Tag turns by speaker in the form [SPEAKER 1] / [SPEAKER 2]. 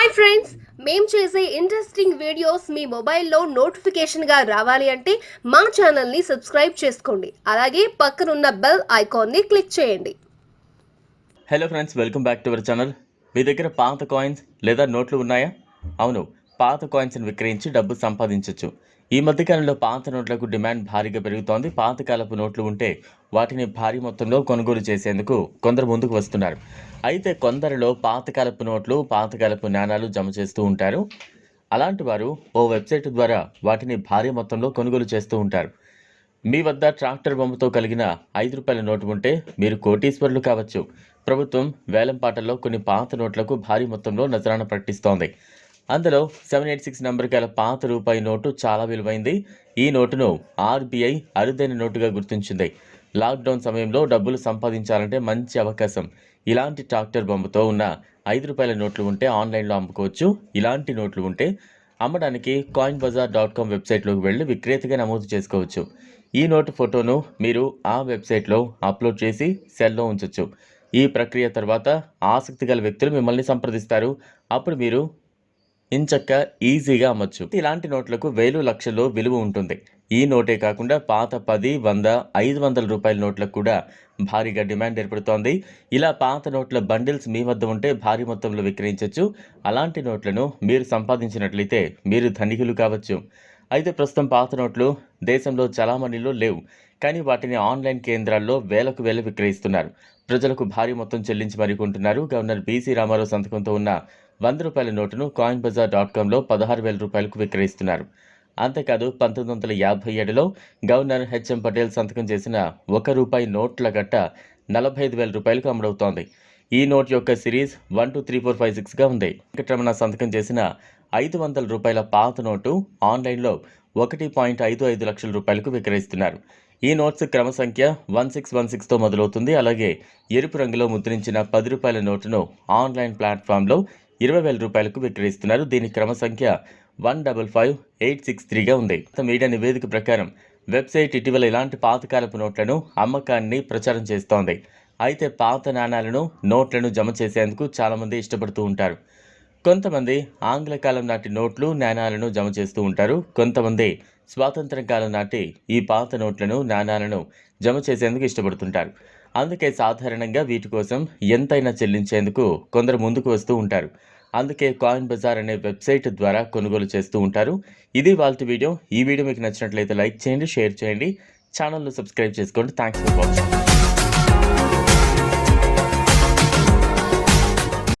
[SPEAKER 1] Hi friends మేము చేసే interesting videos మీ మొబైల్లో నోటిఫికేషన్గా రావాలి అంటే మా ఛానల్ని సబ్స్క్రైబ్ చేసుకోండి. అలాగే పక్కనున్న బెల్ ఐకాన్ని క్లిక్ చేయండి.
[SPEAKER 2] Hello friends welcome back to our channel మీ దగ్గర పాత కాయిన్స్ లేదా నోట్లు ఉన్నాయా? అవును పాత కాయిన్స్ని విక్రయించి డబ్బు సంపాదించవచ్చు ఈ మధ్యకాలంలో పాత నోట్లకు డిమాండ్ భారీగా పెరుగుతోంది. పాతకాలపు నోట్లు ఉంటే వాటిని భారీ మొత్తంలో కొనుగోలు చేసేందుకు కొందరు ముందుకు వస్తున్నారు. అయితే కొందరిలో పాతకాలపు నోట్లు పాతకాలపు నాణాలు జమ చేస్తూ ఉంటారు. అలాంటి వారు ఓ వెబ్సైట్ ద్వారా వాటిని భారీ మొత్తంలో కొనుగోలు చేస్తూ ఉంటారు. మీ వద్ద ట్రాక్టర్ బొమ్మతో కలిగిన ఐదు రూపాయల నోటు ఉంటే మీరు కోటీశ్వరులు కావచ్చు. ప్రభుత్వం వేలంపాటల్లో కొన్ని పాత నోట్లకు భారీ మొత్తంలో నజరాన ప్రకటిస్తోంది. అందులో సెవెన్ ఎయిట్ సిక్స్ నంబర్ గల పాత రూపాయి నోటు చాలా విలువైంది. ఈ నోటును ఆర్బీఐ అరుదైన నోటుగా గుర్తించింది. లాక్డౌన్ సమయంలో డబ్బులు సంపాదించాలంటే మంచి అవకాశం. ఇలాంటి ట్రాక్టర్ బొమ్మతో ఉన్న ఐదు రూపాయల నోట్లు ఉంటే ఆన్లైన్లో అమ్ముకోవచ్చు. ఇలాంటి నోట్లు ఉంటే అమ్మడానికి కాయిన్ బజార్ డాట్ కామ్ వెబ్సైట్లోకి వెళ్ళి విక్రేతగా నమోదు చేసుకోవచ్చు. ఈ నోటు ఫోటోను మీరు ఆ వెబ్సైట్లో అప్లోడ్ చేసి సెల్లో ఉంచవచ్చు ఈ ప్రక్రియ తర్వాత ఆసక్తి గల వ్యక్తులు మిమ్మల్ని సంప్రదిస్తారు. అప్పుడు మీరు ఇంచక్క ఈజీగా అమ్మచ్చు. ఇలాంటి నోట్లకు వేలు లక్షల్లో విలువ ఉంటుంది. ఈ నోటే కాకుండా పాత పది వంద ఐదు వందల రూపాయల నోట్లకు కూడా భారీగా డిమాండ్ ఏర్పడుతోంది. ఇలా పాత నోట్ల బండిల్స్ మీ వద్ద ఉంటే భారీ మొత్తంలో విక్రయించవచ్చు అలాంటి నోట్లను మీరు సంపాదించినట్లయితే మీరు ధనికులు కావచ్చు. అయితే ప్రస్తుతం పాత నోట్లు దేశంలో చలామణిలో లేవు. కానీ వాటిని ఆన్లైన్ కేంద్రాల్లో వేలకు వేలు విక్రయిస్తున్నారు. ప్రజలకు భారీ మొత్తం చెల్లించి మరీ కొంటున్నారు గవర్నర్ బీసీ రామారావు సంతకంతో ఉన్న వంద రూపాయల నోటును కాయిన్ బజార్ డాట్ కామ్లో పదహారు వేల రూపాయలకు విక్రయిస్తున్నారు. అంతేకాదు పంతొమ్మిది వందల యాభై ఏడులో గవర్నర్ హెచ్ఎం పటేల్ సంతకం చేసిన ఒక రూపాయి నోట్ల గట్ట నలభై ఐదు వేల రూపాయలకు అమ్ముడవుతోంది ఈ నోట్ యొక్క series one two three four five సిక్స్గా ఉంది. వెంకటరమణ సంతకం చేసిన ఐదు వందల రూపాయల పాత నోటు ఆన్లైన్లో ఒకటి పాయింట్ ఐదు ఐదు లక్షల రూపాయలకు విక్రయిస్తున్నారు. ఈ నోట్స్ క్రమ సంఖ్య వన్ సిక్స్ వన్ సిక్స్తో మొదలవుతుంది. అలాగే ఎరుపు రంగులో ముద్రించిన పది రూపాయల నోటును ఆన్లైన్ ప్లాట్ఫామ్లో ఇరవై వేల రూపాయలకు విక్రయిస్తున్నారు. దీని క్రమ సంఖ్య one double five eight six త్రీగా ఉంది. మీడియా నివేదిక ప్రకారం వెబ్సైట్ ఇటీవల ఇలాంటి పాతకాలపు నోట్లను అమ్మకాన్ని ప్రచారం చేస్తోంది. అయితే పాత నాణాలను నోట్లను జమ చేసేందుకు చాలామంది ఇష్టపడుతూ ఉంటారు. కొంతమంది ఆంగ్ల కాలం నాటి నోట్లు నాణాలను జమ చేస్తూ ఉంటారు. కొంతమంది స్వాతంత్ర కాలం నాటి ఈ పాత నోట్లను నాణాలను జమ చేసేందుకు ఇష్టపడుతుంటారు. అందుకే సాధారణంగా వీటి కోసం ఎంతైనా చెల్లించేందుకు కొందరు ముందుకు వస్తూ ఉంటారు. అందుకే కాయిన్ బజార్ అనే వెబ్సైట్ ద్వారా కొనుగోలు చేస్తూ ఉంటారు. ఇది వాళ్ళ వీడియో. ఈ వీడియో మీకు నచ్చినట్లయితే లైక్ చేయండి షేర్ చేయండి. ఛానల్ను సబ్స్క్రైబ్ చేసుకోండి. Thanks for watching.